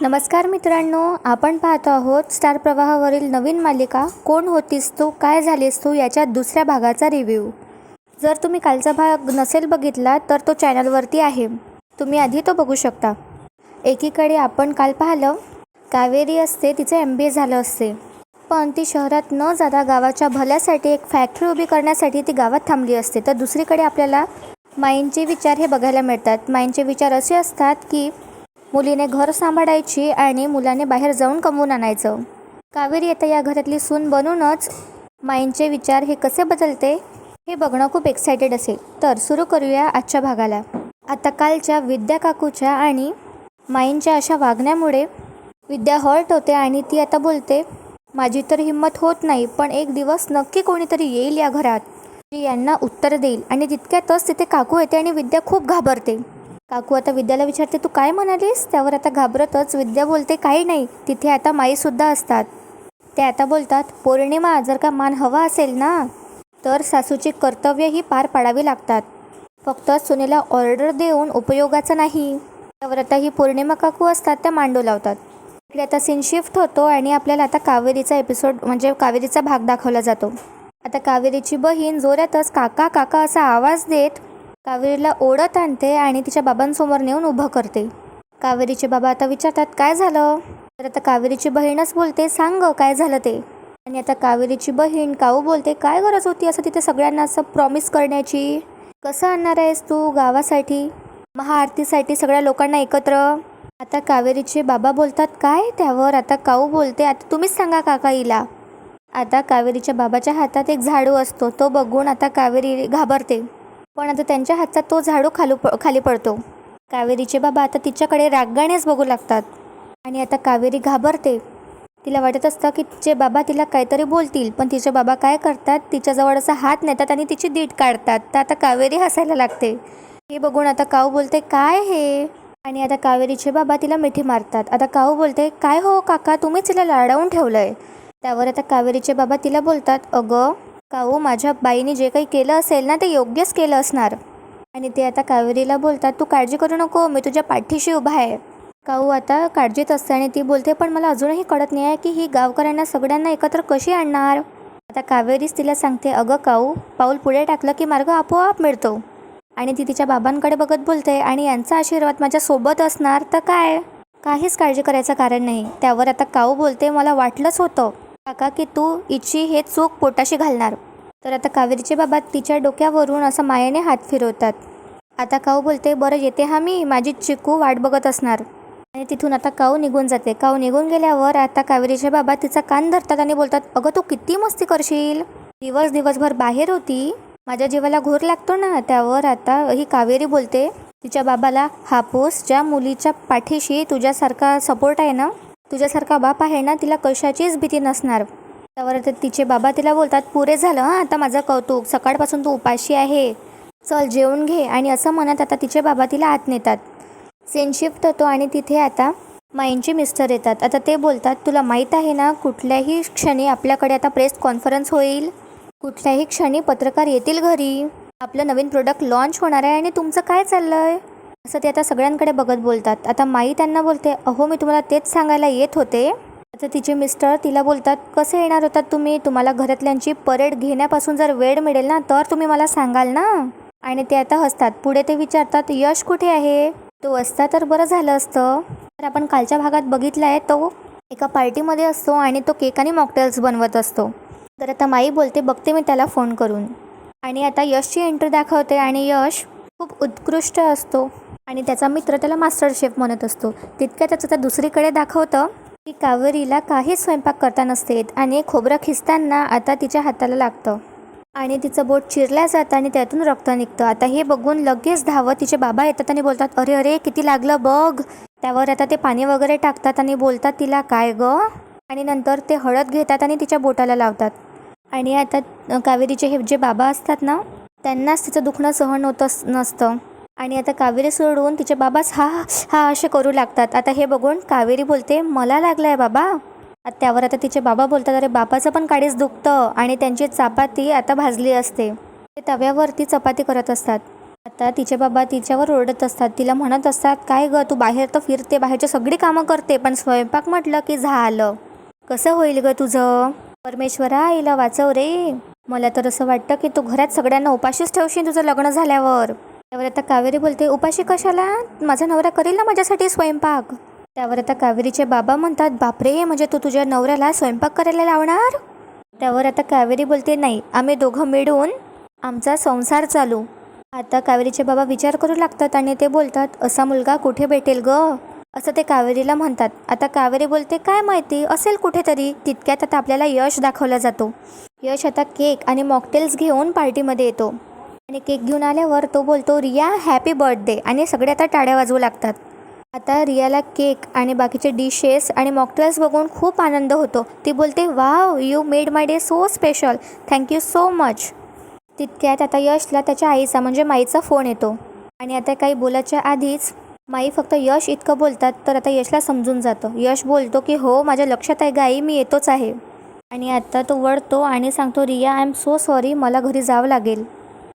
नमस्कार मित्रांनो आपण पाहतो आहोत स्टार प्रवाहावरील नवीन मालिका कोण होतीस तू काय झालीस तू याच्या दुसऱ्या भागाचा रिव्ह्यू जर तुम्ही कालचा भाग नसेल बघितला तर तो चॅनलवरती आहे. तुम्ही आधी तो बघू शकता. एकीकडे आपण काल पाहिलं कावेरी असते तिचं एम बी ए झालं असते. पण ती शहरात न जाता गावाच्या भल्यासाठी एक फॅक्टरी उभी करण्यासाठी ती गावात थांबली असते. तर दुसरीकडे आपल्याला माईंचे विचार हे बघायला मिळतात. माईंचे विचार असे असतात की मुलीने घर सांभाळायची आणि मुलाने बाहेर जाऊन कमवून आणायचं. कावेरी आता या घरातली सून बनूनच माईंचे विचार हे कसे बदलते हे बघणं खूप एक्सायटेड असेल. तर सुरू करूया आजच्या भागाला. आता कालच्या विद्या काकूच्या आणि माईंच्या अशा वागण्यामुळे विद्या हर्ट होते आणि ती आता बोलते माझी तर हिंमत होत नाही पण एक दिवस नक्की कोणीतरी येईल या घरात. जी यांना उत्तर देईल आणि तितक्यातच तिथे काकू येते आणि विद्या खूप घाबरते. काकू आता विद्याला विचारते तू काय म्हणालीस? त्यावर आता घाबरतच. विद्या बोलते काही नाही. तिथे आता माईसुद्धा असतात. ते आता बोलतात पौर्णिमा जर का मान हवा असेल ना तर सासूची कर्तव्य ही पार पाडावी लागतात. फक्त सुनेला ऑर्डर देऊन उपयोगाचं नाही. त्यावर आता ही पौर्णिमा काकू असतात त्या मांडू लावतात. इकडे आता सीन शिफ्ट होतो आणि आपल्याला आता कावेरीचा एपिसोड म्हणजे कावेरीचा भाग दाखवला जातो. आता कावेरीची बहीण जोरातच काका काका असा आवाज देत कावेरीला ओढत आणते आणि तिच्या बाबांसमोर नेऊन उभं करते. कावेरीचे बाबा आता विचारतात काय झालं? तर आता कावेरीची बहीणच बोलते सांग काय झालं ते? आणि आता कावेरीची बहीण काऊ बोलते? काय गरज होती असं तिथे सगळ्यांना असं प्रॉमिस करण्याची? कसं आणणार आहेस तू गावासाठी? महाआरतीसाठी सगळ्या लोकांना एकत्र? आता कावेरीचे बाबा बोलतात काय त्यावर? आता काऊ बोलते? आता तुम्हीच सांगा काका हिला आता कावेरीच्या बाबाच्या हातात एक झाडू असतो तो बघून आता कावेरी घाबरते. पण आता त्यांच्या हातात तो झाडू खालू प खाली पडतो. कावेरीचे बाबा आता तिच्याकडे रागानेच बघू लागतात. आणि आता कावेरी घाबरते. तिला वाटत असतं की तिचे बाबा तिला काहीतरी बोलतील पण तिचे बाबा काय करतात तिच्याजवळ असा हात नेतात आणि तिची दीट काढतात. तर आता कावेरी हसायला लागते. हे बघून आता काऊ बोलते काय हे? आणि आता कावेरीचे बाबा तिला मिठी मारतात. आता काऊ बोलते काय हो काका तुम्हीच तिला लाडावून आहे त्यावर आता कावेरीचे बाबा तिला बोलतात अगं काऊ हो? माझ्या बाईने जे काही केलं असेल ना ते योग्यच केलं असणार. आणि ते आता कावेरीला बोलतात तू काळजी करू नको मी तुझ्या पाठीशी उभा आहे. काऊ हो, आता काळजीत असते आणि ती बोलते पण मला अजूनही कळत नाही आहे की ही गावकऱ्यांना सगळ्यांना एकत्र कशी आणणार? आता कावेरीच तिला सांगते अगं काऊ हो, पाऊल पुढे टाकलं की मार्ग आपोआप मिळतो. आणि ती तिच्या बाबांकडे बघत बोलते आणि यांचा आशीर्वाद माझ्या सोबत असणार तर काय? काहीच काळजी करायचं कारण नाही. त्यावर आता काऊ बोलते मला वाटलंच होतं. काका की तू इची हे चूक पोटाशी घालणार. तर आता कावेरीचे बाबा तिच्या डोक्यावरून असं मायेने हात फिरवतात. आता काऊ बोलते बरं येते हा मी. माझी चिकू वाट बघत असणार. आणि तिथून आता काऊ निघून जाते. काऊ निघून गेल्यावर आता कावेरीचे बाबा तिचा कान धरतात आणि बोलतात अगं तू किती मस्ती करशील? दिवस दिवसभर बाहेर होती. माझ्या जीवाला घोर लागतो ना. त्यावर आता ही कावेरी बोलते तिच्या बाबाला हापूस ज्या मुलीच्या पाठीशी तुझ्यासारखा सपोर्ट आहे ना तुझ्यासारखा बाप आहे ना तिला कशाचीच भीती नसणार. त्यावर तर तिचे बाबा तिला बोलतात पुरे झालं हां आता माझं कौतुक. सकाळपासून तू उपाशी आहे. चल जेवून घे. आणि असं म्हणत आता तिचे बाबा तिला आत नेतात. सेन शिफ्ट होतो आणि तिथे आता माईंचे मिस्टर येतात. आता ते बोलतात तुला माहीत आहे ना कुठल्याही क्षणी आपल्याकडे आता प्रेस कॉन्फरन्स होईल? कुठल्याही क्षणी पत्रकार येतील घरी? आपलं नवीन प्रोडक्ट लॉन्च होणार आहे आणि तुमचं काय चाललं आहे असं ते आता सगळ्यांकडे बघत बोलतात. आता माई त्यांना बोलते अहो मी तुम्हाला तेच सांगायला येत होते. आता तिचे मिस्टर तिला बोलतात कसे येणार होतात तुम्ही? तुम्हाला घरातल्यांची परेड घेण्यापासून जर वेळ मिळेल ना तर तुम्ही मला सांगाल ना? आणि ते आता हसतात. पुढे ते विचारतात यश कुठे आहे? तो असता तर बरं झालं असतं. तर आपण कालच्या भागात बघितला आहे तो एका पार्टीमध्ये असतो आणि तो केक आणि मॉकटेल्स बनवत असतो. तर आता माई बोलते बघते मी त्याला फोन करून. आणि आता यशची एंट्री दाखवते आणि यश खूप उत्कृष्ट असतो. आणि त्याचा मित्र त्याला मास्टर शेफ म्हणत असतो. तितक्या त्याचं त्या दुसरीकडे दाखवतं की कावेरीला काहीच स्वयंपाक करता नसते येत आणि खोबरं खिसताना आता तिच्या हाताला लागतं. आणि तिचं बोट चिरल्या जातं आणि त्यातून रक्त निघतं. आता हे बघून लगेच धावत तिचे बाबा येतात आणि बोलतात अरे अरे किती लागलं बघ. त्यावर आता ते पाणी वगैरे टाकतात आणि बोलतात तिला काय ग? आणि नंतर ते हळद घेतात आणि तिच्या बोटाला लावतात. आणि आता कावेरीचे हे जे बाबा असतात ना त्यांनाच तिचं दुखणं सहन होत नसतं. आणि आता कावेरी सोडून तिचे बाबाच हा हा असे करू लागतात. आता हे बघून कावेरी बोलते मला लागलं आहे बाबा. आता त्यावर आता तिचे बाबा बोलतात अरे बाबाचं पण काडीच दुखतं आणि त्यांची चपाती आता भाजली असते. ते तव्यावरती चपाती करत असतात. आता तिचे बाबा तिच्यावर ओरडत असतात. तिला म्हणत असतात काय ग तू बाहेर तर फिरते बाहेरची सगळी कामं करते पण स्वयंपाक म्हटलं की झालं. कसं होईल ग तुझं? परमेश्वरा आईला वाचव रे. मला तर असं वाटतं की तू घरात सगळ्यांना उपाशीच ठेवशील तुझं लग्न झाल्यावर. त्यावर आता कावेरी बोलते उपाशी कशाला? माझा नवरा करेल ना माझ्यासाठी स्वयंपाक. त्यावर आता कावेरीचे बाबा म्हणतात बापरे म्हणजे तू तुझ्या नवऱ्याला स्वयंपाक करायला लावणार? त्यावर आता कावेरी बोलते नाही आम्ही दोघं मिळून आमचा संसार चालू. आता कावेरीचे बाबा विचार करू लागतात आणि ते बोलतात असा मुलगा कुठे भेटेल ग? असं ते कावेरीला म्हणतात. आता कावेरी बोलते काय माहिती असेल कुठेतरी तितक्यात आता आपल्याला यश दाखवला जातो. यश आता केक आणि मॉकटेल्स घेऊन पार्टीमध्ये येतो. आणि केक घेऊन आल्यावर तो बोलतो रिया हॅपी बर्थडे आणि सगळे आता टाळ्या वाजवू लागतात. आता रियाला केक आणि बाकीचे डिशेस आणि मॉकटेल्स बघून खूप आनंद होतो. ती बोलते wow you made my day so special thank you so much तितक्यात आता यशला त्याच्या आईचा म्हणजे माईचा फोन येतो. आणि आता काही बोलायच्या आधीच माई फक्त यश इतकं बोलतात तर आता यशला समजून जातं. यश बोलतो की हो माझ्या लक्षात आहे गाई मी येतोच आहे. आणि आता तो वळतो आणि सांगतो Riya I am so sorry मला घरी जावं लागेल.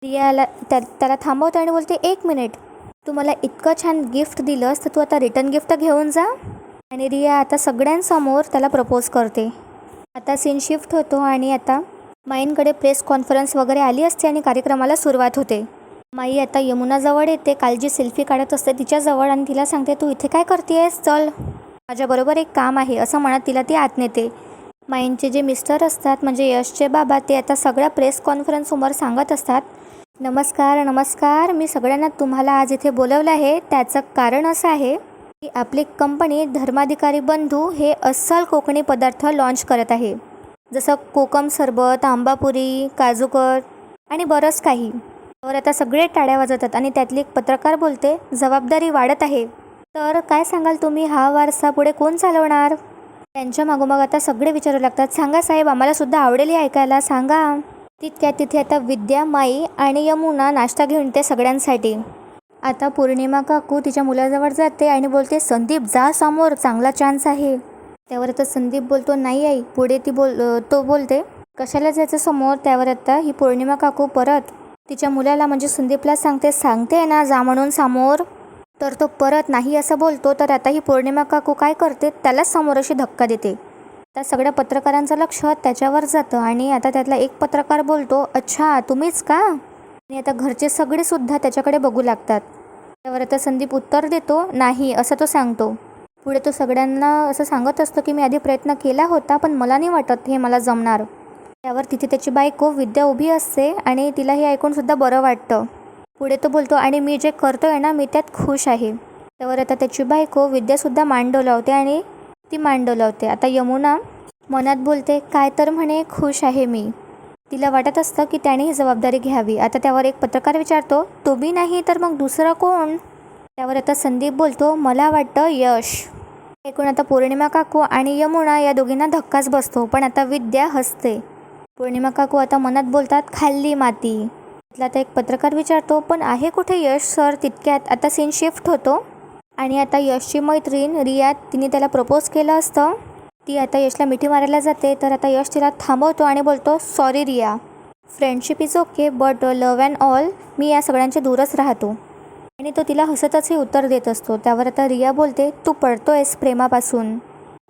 रियाला त्या त्याला थांबवते आणि बोलते एक मिनिट. तू मला इतकं छान गिफ्ट दिलंस तर तू आता रिटर्न गिफ्ट घेऊन जा. आणि रिया आता सगळ्यांसमोर त्याला प्रपोज करते. आता सीन शिफ्ट होतो आणि आता माईंकडे प्रेस कॉन्फरन्स वगैरे आली असते आणि कार्यक्रमाला सुरुवात होते. माई आता यमुनाजवळ येते काल जी सेल्फी काढत असते तिच्याजवळ आणि तिला सांगते तू इथे काय करतेयस? चल. माझ्याबरोबर एक काम आहे असं म्हणत तिला ती आत नेते. माईंचे जे मिस्टर असतात म्हणजे यशचे बाबा ते आता सगळ्या प्रेस कॉन्फरन्ससमोर सांगत असतात नमस्कार नमस्कार. मी सगळ्यांना तुम्हाला आज इथे बोलवलं आहे. त्याचं कारण असं आहे की आपली कंपनी धर्माधिकारी बंधू हे अस्सल कोकणी पदार्थ लॉन्च करत आहे. जसं कोकम सरबत आंबापुरी काजूकर आणि बरंच काही. तर आता सगळे टाळ्या वाजवतात आणि त्यातली एक पत्रकार बोलते जबाबदारी वाढत आहे. तर काय सांगाल तुम्ही? हा वारसा पुढे कोण चालवणार? त्यांच्या मागोमाग आता सगळे विचारू लागतात. सांगा साहेब आम्हाला सुद्धा आवडेल हे ऐकायला. सांगा. तितक्या तिथे आता विद्या माई आणि यमुना नाश्ता घेऊन येते सगळ्यांसाठी. आता पौर्णिमा काकू तिच्या मुलाजवळ जाते आणि बोलते संदीप जा समोर चांगला चान्स आहे. त्यावर आता संदीप बोलतो नाही आई पुढे ती बोल तो बोलते कशाला जायचं समोर? त्यावर आता ही पौर्णिमा काकू परत तिच्या मुलाला म्हणजे संदीपला सांगते सांगते ना जा म्हणून समोर. तर तो परत नाही असं बोलतो तर आता ही पौर्णिमा काकू काय करते? त्यालाच समोर अशी धक्का देते. त्या सगळ्या पत्रकारांचं लक्ष त्याच्यावर जातं आणि आता त्यातला एक पत्रकार बोलतो अच्छा तुम्हीच का? आणि आता घरचे सगळे सुद्धा त्याच्याकडे बघू लागतात. त्यावर आता संदीप उत्तर देतो नाही असं तो सांगतो. पुढे तो सगळ्यांना असं सांगत असतो की मी आधी प्रयत्न केला होता पण मला नाही वाटत हे मला जमणार. त्यावर तिथे त्याची बायको विद्या उभी असते आणि तिला हे ऐकून सुद्धा बरं वाटतं. पुढे तो बोलतो आणि मी जे करतो आहे ना मी त्यात खुश आहे. त्यावर आता त्याची बायको विद्यासुद्धा मान डोलावते आणि ती मान डोलावते आता यमुना मनात बोलते काय तर म्हणे खुश आहे मी. तिला वाटत असतं की त्याने ही जबाबदारी घ्यावी. आता त्यावर एक पत्रकार विचारतो तो बी नाही तर मग दुसरा कोण? त्यावर आता संदीप बोलतो मला वाटतं यश. ऐकून आता पौर्णिमा काकू आणि यमुना या दोघींना धक्काच बसतो पण आता विद्या हसते. पौर्णिमा काकू आता मनात बोलतात खाल्ली माती. तिथला आता एक पत्रकार विचारतो पण आहे कुठे यश सर? तितक्यात आता सीन शिफ्ट होतो. आणि आता यशची मैत्रीण रिया तिने त्याला प्रपोज केलं असतं. ती आता यशला मिठी मारायला जाते. तर आता यश तिला थांबवतो आणि बोलतो sorry Riya. Friendship is okay but love and all मी या सगळ्यांच्या दूरच राहतो. आणि तो तिला हसतच हे उत्तर देत असतो. त्यावर आता रिया बोलते तू पडतोयस प्रेमापासून.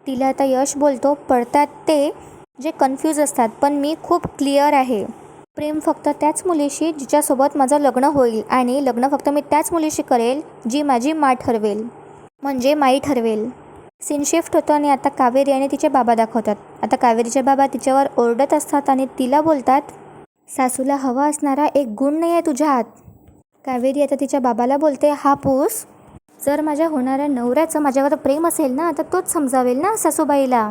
तिला आता यश बोलतो पडतात ते जे कन्फ्यूज असतात पण मी खूप क्लिअर आहे. प्रेम फक्त त्याच मुलीशी जिच्यासोबत माझं लग्न होईल आणि लग्न फक्त मी त्याच मुलीशी करेल जी माझी मा ठरवेल. म्हणजे माई ठरवेल. सीन शिफ्ट होतो आणि आता कावेरी आणि तिचे बाबा दाखवतात. आता कावेरीचे बाबा तिच्यावर ओरडत असतात आणि तिला बोलतात सासूला हवा असणारा एक गुण नाही आहे तुझ्या हात. कावेरी आता तिच्या बाबाला बोलते हा पूस जर माझ्या होणाऱ्या नवऱ्याचं माझ्यावर प्रेम असेल ना तर तोच समजावेल ना सासूबाईला.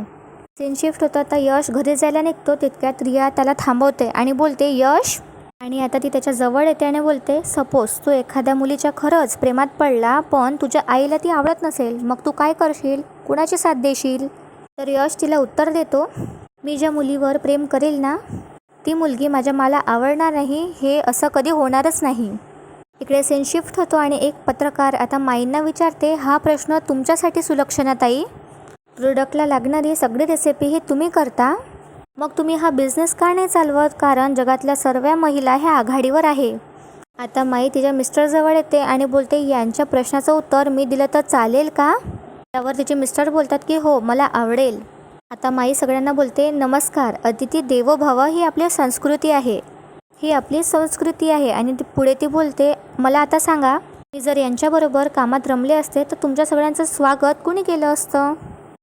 सेन शिफ्ट होतं. आता यश घरी जायला निघतो तितक्यात रिया त्याला थांबवते आणि बोलते यश? आणि आता ती त्याच्याजवळ येते आणि बोलते सपोज तू एखाद्या मुलीच्या खरंच प्रेमात पडला पण तुझ्या आईला ती आवडत नसेल मग तू काय करशील? कुणाची साथ देशील? तर यश तिला उत्तर देतो मी ज्या मुलीवर प्रेम करेल ना ती मुलगी माझ्या मला आवडणार नाही हे असं कधी होणारच नाही. इकडे सेन शिफ्ट होतो आणि एक पत्रकार आता माईंना विचारते हा प्रश्न तुमच्यासाठी सुलक्षणाताई? प्रोडक्टला लागणारी सगळी रेसिपी ही तुम्ही करता? मग तुम्ही हा बिझनेस का नाही चालवत? कारण जगातल्या सर्व महिला ह्या आघाडीवर आहे. आता माई तिच्या मिस्टरजवळ येते आणि बोलते यांच्या प्रश्नाचं उत्तर मी दिलं तर चालेल का? त्यावर तिचे मिस्टर बोलतात की हो मला आवडेल. आता माई सगळ्यांना बोलते नमस्कार अतिथी देवोभव ही आपली संस्कृती आहे. ही आपली संस्कृती आहे आणि ती पुढे ती बोलते मला आता सांगा मी जर यांच्याबरोबर कामात रमले असते तर तुमच्या सगळ्यांचं स्वागत कुणी केलं असतं?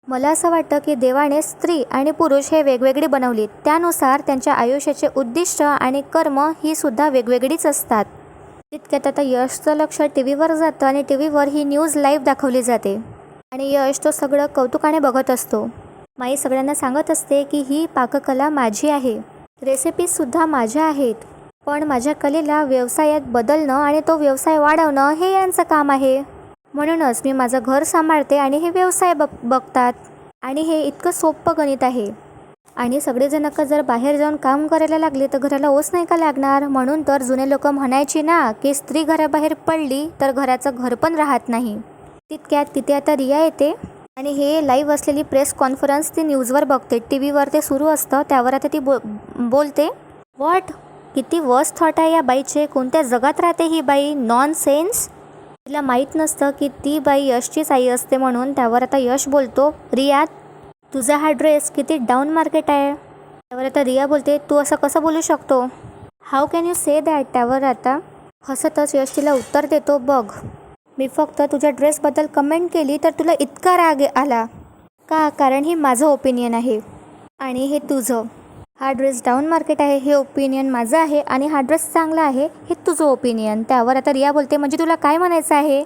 मला असं वाटतं की देवाने स्त्री आणि पुरुष हे वेगवेगळी बनवली त्यानुसार त्यांच्या आयुष्याचे उद्दिष्ट आणि कर्म ही सुद्धा वेगवेगळीच असतात. तितक्यात आता यशचं लक्ष टी व्हीवर जातं आणि टी व्हीवर ही न्यूज लाईव्ह दाखवली जाते. आणि यश तो सगळं कौतुकाने बघत असतो. माई सगळ्यांना सांगत असते की ही पाककला माझी आहे. रेसिपीजसुद्धा माझ्या आहेत. पण माझ्या कलेला व्यवसायात बदलणं आणि तो व्यवसाय वाढवणं हे यांचं काम आहे. म्हणूनच मी माझं घर सांभाळते आणि हे व्यवसाय बघ बघतात. आणि हे इतकं सोपं गणित आहे. आणि सगळेजण का जर बाहेर जाऊन काम करायला लागले तर घराला ओस नाही का लागणार? म्हणून तर जुने लोक म्हणायची ना की स्त्री घराबाहेर पडली तर घराचं घर पण राहत नाही. तितक्यात तिथे आता रिया येते. आणि हे लाईव्ह असलेली प्रेस कॉन्फरन्स ती न्यूजवर बघते. टी व्हीवर ते सुरू असतं. त्यावर आता ती बो बोलते. वॉट किती वर्स थॉट आहे या बाईचे. कोणत्या जगात राहते ही बाई? नॉन सेन्स तिला माहीत नसतं की ती बाई यशचीच आई असते म्हणून त्यावर आता यश बोलतो. रिया तुझा हा ड्रेस किती डाऊन मार्केट आहे. त्यावर आता रिया बोलते तू असं कसं बोलू शकतो? How can you say that त्यावर आता हसतच यश तिला उत्तर देतो बघ. मी फक्त तुझ्या ड्रेसबद्दल कमेंट केली तर तुला इतका राग आला. का? कारण हे माझं ओपिनियन आहे. आणि हे तुझं. हा ड्रेस डाऊन मार्केट आहे हे ओपिनियन माझं आहे आणि हा ड्रेस चांगला आहे हे तुझं ओपिनियन त्यावर आता रिया बोलते म्हणजे तुला काय म्हणायचं आहे?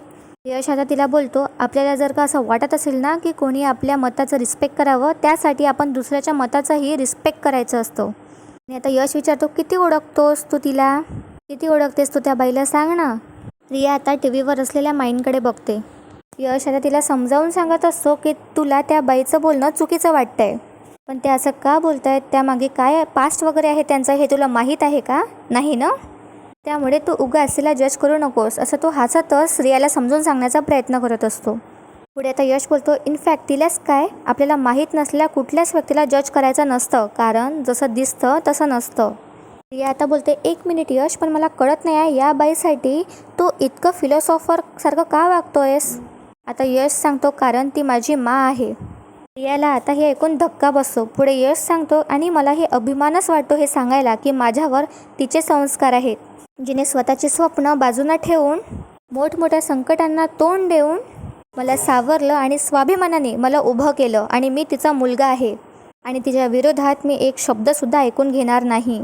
यश आता तिला बोलतो आपल्याला जर का असं वाटत असेल ना की कोणी आपल्या मताचं रिस्पेक्ट करावं त्यासाठी आपण दुसऱ्याच्या मताचाही रिस्पेक्ट करायचं असतो. आणि आता यश विचारतो किती ओळखतोस तू तिला? किती ओळखतेस तू त्या बाईला सांग ना. रिया आता टी व्हीवर असलेल्या माईंडकडे बघते. यश आता तिला समजावून सांगत असतो की तुला त्या बाईचं बोलणं चुकीचं वाटतंय. पण ते असं का बोलत आहेत त्यामागे काय पास्ट वगैरे आहे त्यांचं हे तुला माहीत आहे का? नाही ना? त्यामुळे तू उगासीला जज करू नकोस. असं तो हसतच रियाला समजून सांगण्याचा प्रयत्न करत असतो. पुढे आता यश बोलतो इनफॅक्ट तिलाच काय? आपल्याला माहीत नसलेल्या कुठल्याच व्यक्तीला जज करायचं नसतं. कारण जसं दिसतं तसं नसतं. रिया आता बोलते एक मिनिट यश पण मला कळत नाही आहे. या बाईसाठी तू इतकं फिलॉसॉफर सारखं का वागतोयस? आता यश सांगतो कारण ती माझी मा आहे. रियाला आता हे ऐकून धक्का बसतो. पुढे यश सांगतो आणि मला हे अभिमानच वाटतो हे सांगायला की माझ्यावर तिचे संस्कार आहेत. जिने स्वतःचे स्वप्न बाजूला ठेवून मोठमोठ्या संकटांना तोंड देऊन मला सावरलं आणि स्वाभिमानाने मला उभं केलं आणि मी तिचा मुलगा आहे. आणि तिच्या विरोधात मी एक शब्दसुद्धा ऐकून घेणार नाही.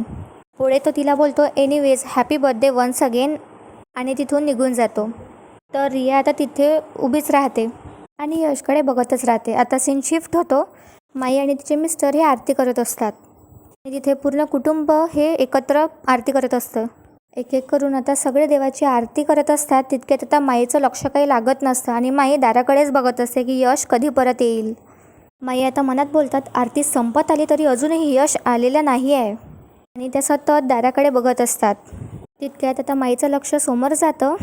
पुढे तो तिला बोलतो anyways happy birthday once again आणि तिथून निघून जातो. तर रिया आता तिथे उभीच राहते. आणि यशकडे बघतच राहते. आता सीन शिफ्ट होतो. माई आणि तिचे मिस्टर हे आरती करत असतात. आणि तिथे पूर्ण कुटुंब हे एकत्र आरती करत असतं. एक एक करून आता सगळे देवाची आरती करत असतात. तितक्यात आता माईचं लक्ष काही लागत नसतं आणि माई दाराकडेच बघत असते की यश कधी परत येईल. माई आता मनात बोलतात आरती संपत आली तरी अजूनही यश आलेलं नाही आहे आणि त्या सतत दाराकडे बघत असतात. तितक्यात आता माईचं लक्ष समोर जातं.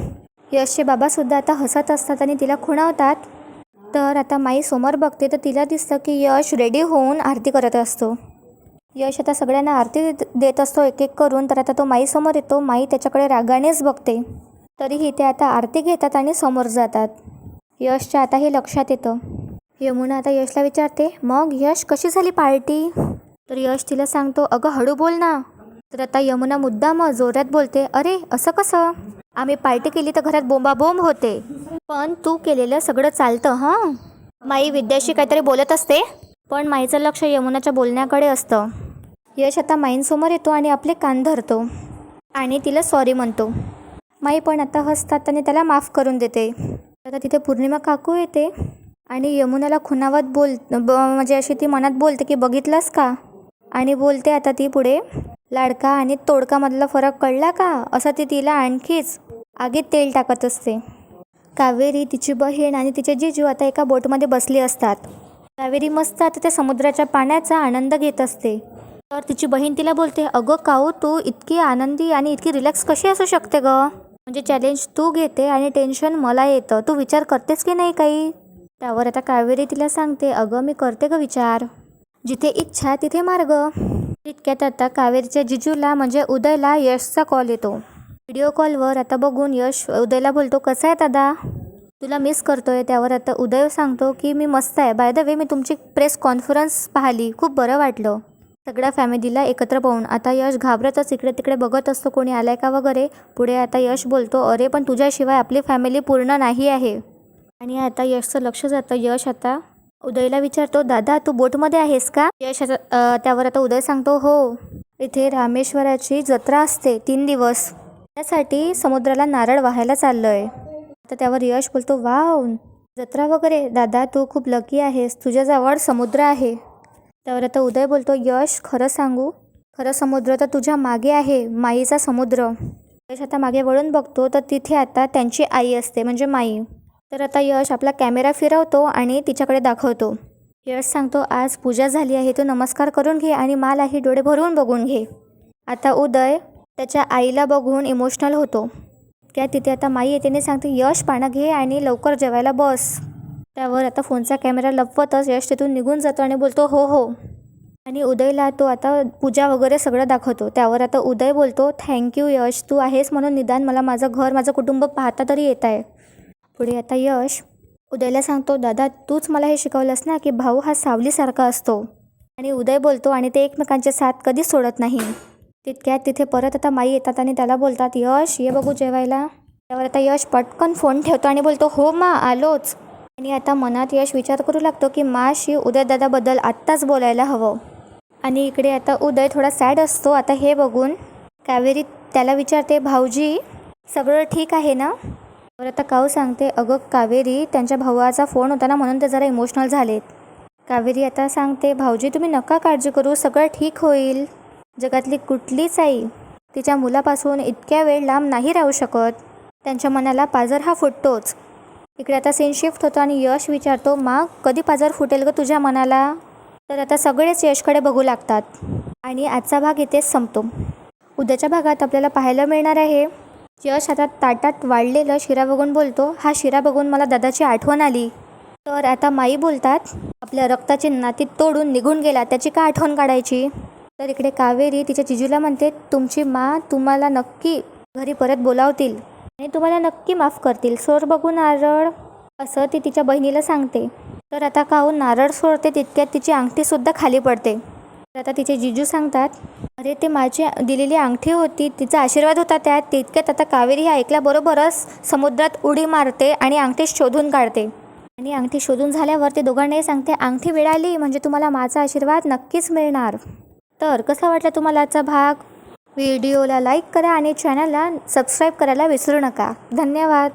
यशचे बाबासुद्धा आता हसत असतात आणि तिला खुणावतात. तर आता माई समोर बघते तर तिला दिसतं की यश रेडी होऊन आरती करत असतो. यश आता सगळ्यांना आरती देत- देत असतो एक एक करून. तर आता तो माईसमोर येतो. माई त्याच्याकडे रागानेच बघते. तरीही ते आता आरती घेतात आणि समोर जातात. यशच्या आता हे लक्षात येतं. यमुना आता यशला विचारते मग यश कशी झाली पार्टी? तर यश तिला सांगतो अगं हळू बोल ना. तर आता यमुना मुद्दाम जोरात बोलते अरे असं कसं? आम्ही पार्टी केली तर घरात बोंबाबोंब होते. पण तू केलेलं सगळं चालतं हां? माई विद्याशी काहीतरी बोलत असते. पण माईचं लक्ष यमुनाच्या बोलण्याकडे असतं. यश आता माईंसमोर येतो आणि आपले कान धरतो. आणि तिला सॉरी म्हणतो. माई पण आता हसतात आणि त्याला माफ करून देते. आता तिथे पौर्णिमा काकू येते. आणि यमुनाला खुनावत बोल ब म्हणजे अशी ती मनात बोलते की बघितलंस का? आणि बोलते आता ती पुढे लाडका आणि तोडकामधला फरक कळला का? असं ती तिला आणखीच आगीत तेल टाकत असते. कावेरी तिची बहीण आणि तिचे जिजू आता एका बोटमध्ये बसली असतात. कावेरी मस्त आता त्या समुद्राच्या पाण्याचा आनंद घेत असते. तर तिची बहीण तिला बोलते अगं काऊ तू इतकी आनंदी आणि इतकी रिलॅक्स कशी असू शकते ग? म्हणजे चॅलेंज तू घेते आणि टेन्शन मला येतं. तू विचार करतेस की नाही काही? त्यावर आता कावेरी तिला सांगते अगं मी करते ग विचार. जिथे इच्छा तिथे मार्ग. तितक्यात आता कावेरीच्या जिजूला म्हणजे उदयला यशचा कॉल येतो. व्हिडिओ कॉलवर आता बघून यश उदयला बोलतो कसा आहे दादा? तुला मिस करतोय. त्यावर आता उदय सांगतो की मी मस्त आहे. बाय द वे मी तुमची प्रेस कॉन्फरन्स पाहिली. खूप बरं वाटलं. सगळ्या फॅमिलीला एकत्र पाहून आता यश घाबरतच इकडे तिकडे बघत असतो कोणी आलाय का वगैरे? पुढे आता यश बोलतो अरे पण तुझ्याशिवाय आपली फॅमिली पूर्ण नाही आहे. आणि आता यशचं लक्ष जातं. यश आता उदयला विचारतो दादा तू बोटमध्ये आहेस का? यश त्यावर आता उदय सांगतो हो इथे रामेश्वराची जत्रा असते तीन दिवस. त्यासाठी समुद्राला नारळ वाहायला चाललोय. तर त्यावर यश बोलतो वाव जत्रा वगैरे. दादा तू खूप लकी आहेस. तुझ्याजवळ समुद्र आहे. त्यावर आता उदय बोलतो यश खरं सांगू? खरं समुद्र तर तुझ्या मागे आहे माईचा समुद्र. यश आता मागे वळून बघतो तर तिथे आता त्यांची आई असते म्हणजे माई. तर आता यश आपला कॅमेरा फिरवतो आणि तिच्याकडे दाखवतो. यश सांगतो आज पूजा झाली आहे तो नमस्कार करून घे आणि मालाही डोळे भरून बघून घे. आता उदय त्याच्या आईला बघून इमोशनल होतो. क्या तिथे आता माई येते सांगते यश पानं घे आणि लवकर जेवायला बस. त्यावर आता फोनचा कॅमेरा लपवतच यश तिथून निघून जातो आणि बोलतो हो हो. आणि उदयला तो आता पूजा वगैरे सगळं दाखवतो. त्यावर आता उदय बोलतो थँक्यू यश तू आहेस म्हणून निदान मला माझं घर माझं कुटुंब पाहता तरी येत आहे. पुढे आता यश. उदयला सांगतो दादा तूच मला हे शिकवलंस ना की भाऊ हा सावलीसारखा असतो. आणि उदय बोलतो आणि ते एकमेकांचे साथ कधीच सोडत नाही. तितक्यात तिथे परत आता माई येतात आणि त्याला बोलतात यश ये बघू जेवायला. त्यावर आता यश पटकन फोन ठेवतो आणि बोलतो हो मा आलोच. आणि आता मनात यश विचार करू लागतो की माशी उदयदादाबद्दल आत्ताच बोलायला हवं. आणि इकडे आता उदय थोडा सॅड असतो. आता हे बघून कावेरी त्याला विचारते भाऊजी सगळं ठीक आहे ना? तर आता काऊ सांगते. अगं कावेरी त्यांच्या भावाचा फोन होता ना म्हणून ते जरा इमोशनल झालेत. कावेरी आता सांगते भाऊजी तुम्ही नका काळजी करू सगळं ठीक होईल. जगातली कुठलीच आई तिच्या मुलापासून इतक्या वेळ लांब नाही राहू शकत. त्यांच्या मनाला पाजर हा फुटतोच. इकडे आता सीन शिफ्ट होतो आणि यश विचारतो मा कधी पाजर फुटेल ग तुझ्या मनाला? तर आता सगळेच यशकडे बघू लागतात. आणि आजचा भाग इथेच संपतो. उद्याच्या भागात आपल्याला पाहायला मिळणार आहे. यश आता ताटात वाढलेलं शिरा बघून बोलतो हा शिरा बघून मला दादाची आठवण आली. तर आता माई बोलतात आपल्या रक्ताची नाती तोडून निघून गेला त्याची का आठवण काढायची? तर इकडे कावेरी तिच्या जिजूला म्हणते तुमची मा तुम्हाला नक्की घरी परत बोलावतील आणि तुम्हाला नक्की माफ करतील. सोर बघू नारळ. असं ती तिच्या बहिणीला सांगते. तर आता काहून नारळ सोडते तितक्यात तिची अंगठीसुद्धा खाली पडते. तर आता तिचे जिजू सांगतात अरे ते माझी दिलेली अंगठी होती तिचा आशीर्वाद होता त्यात तितक्यात आता कावेरी ह्या ऐकल्याबरोबरच समुद्रात उडी मारते आणि अंगठी शोधून काढते. आणि अंगठी शोधून झाल्यावर ते दोघांनाही सांगते अंगठी मिळाली म्हणजे तुम्हाला माझा आशीर्वाद नक्कीच मिळणार. तर कसा वाटला तुम्हाला आजचा भाग? व्हिडिओला लाईक करा आणि चॅनलला सबस्क्राईब करायला विसरू नका. धन्यवाद.